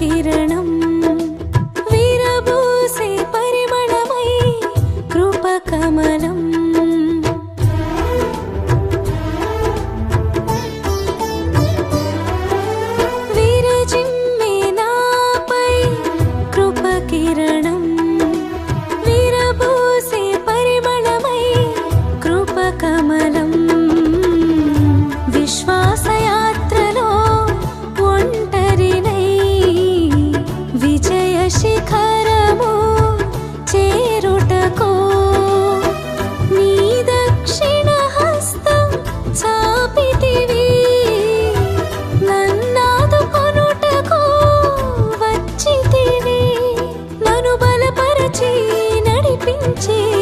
కిరణం. వీరబూసే పరిమళమై కృపకమలం వీరజిమ్మే నాపై కృపకిరణం 忘记。